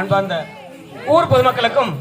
அன்பார்ந்த ஊர் பொதுமக்களுக்கும்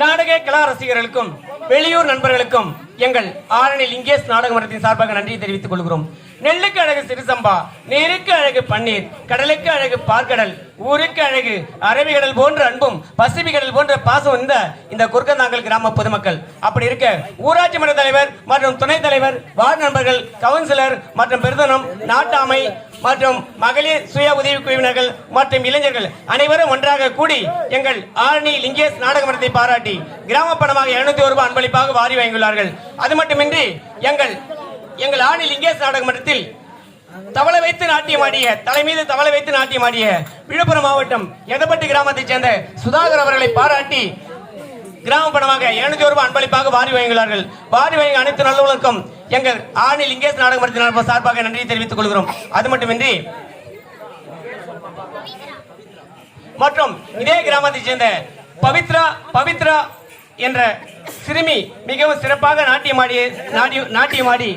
நாடக கலா ரசிகர்களுக்கும் வெளியூர் நண்பர்களுக்கும் எங்கள் ஆரணி லிங்கேஷ் நாடக மன்றத்தின் சார்பாக நன்றியை தெரிவித்துக் கொள்கிறோம். நெல்லுக்கு அழகு சிறுசம்பா நீருக்கு அழகு பன்னீர் கடலுக்கு அழகு பார்க்கடல் ஊருக்கு அழகு அரபிகடல் போன்ற அன்பும் பசிபிகடல் கடல் போன்ற பாசம் இந்த இந்த குறுக்கந்தாங்கல் கிராம பொதுமக்கள். அப்படி இருக்க ஊராட்சி மன்ற தலைவர் மற்றும் துணைத் தலைவர் வார்டு நண்பர்கள் கவுன்சிலர் மற்றும் பெருதனம் நாட்டாமை மற்றும் மகளிர் சுய உதவி குழுவினர்கள் மற்றும் இளைஞர்கள் அனைவரும் ஒன்றாக கூடி எங்கள் ஆரணி லிங்கேஷ் நாடக மன்றத்தை பாராட்டி கிராம பணமாக எழுநூத்தி ஒரு ரூபாய் அன்பளிப்பாக வாரி வாங்கியுள்ளார்கள். அது மட்டுமின்றி எங்கள் எங்கள் ஆரணி லிங்கேஷ் நாடக மன்றத்தில் தவளை வைத்து நாட்டியமாடிய தலைமீது தவளை வைத்து நாட்டியமாடிய விழுப்புரம் மாவட்டம் எதப்பட்டி கிராமத்தைச் சேர்ந்த சுதாகர் அவர்களை பாராட்டி கிராம பணமாக எழுநூத்தி ரூபாய் அன்பளிப்பாக வாரி வாங்கியுள்ளார்கள். வாரி வாங்கி அனைத்து நல்லவர்களுக்கும் எங்கள் ஆணி லிங்கேஷ் நாடக மன்றத்தினர் சார்பாக நன்றியை தெரிவித்துக் கொள்கிறோம். அது மட்டுமின்றி மற்றும் இதே கிராமத்தைச் சேர்ந்த பவித்ரா பவித்ரா என்ற சிறுமி மிகவும் சிறப்பாக நாட்டியமாடி நாட்டிய நாட்டியமாடி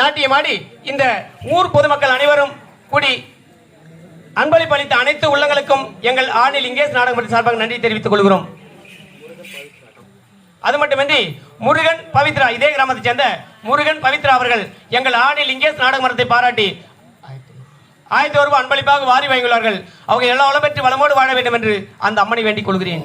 நாட்டியமாடி இந்த ஊர் பொதுமக்கள் அனைவரும் கூடி அன்பளிப்பு அளித்த அனைத்து உள்ளங்களுக்கும் எங்கள் ஆணி லிங்கேஷ் நாடக சார்பாக நன்றி தெரிவித்துக் கொள்கிறோம். அது மட்டுமின்றி முருகன் பவித்ரா இதே கிராமத்தை சேர்ந்த முருகன் பவித்ரா அவர்கள் எங்கள் ஆணி லிங்கேஸ் நாடக மரத்தை பாராட்டி ஆயிரத்தி ரூபாய் அன்பளிப்பாக வாரி வாங்கியுள்ளார்கள் அவங்க எல்லா வளம் பெற்று வளமோடு வாழ வேண்டும் என்று அந்த அம்மனை வேண்டிக் கொள்கிறேன்.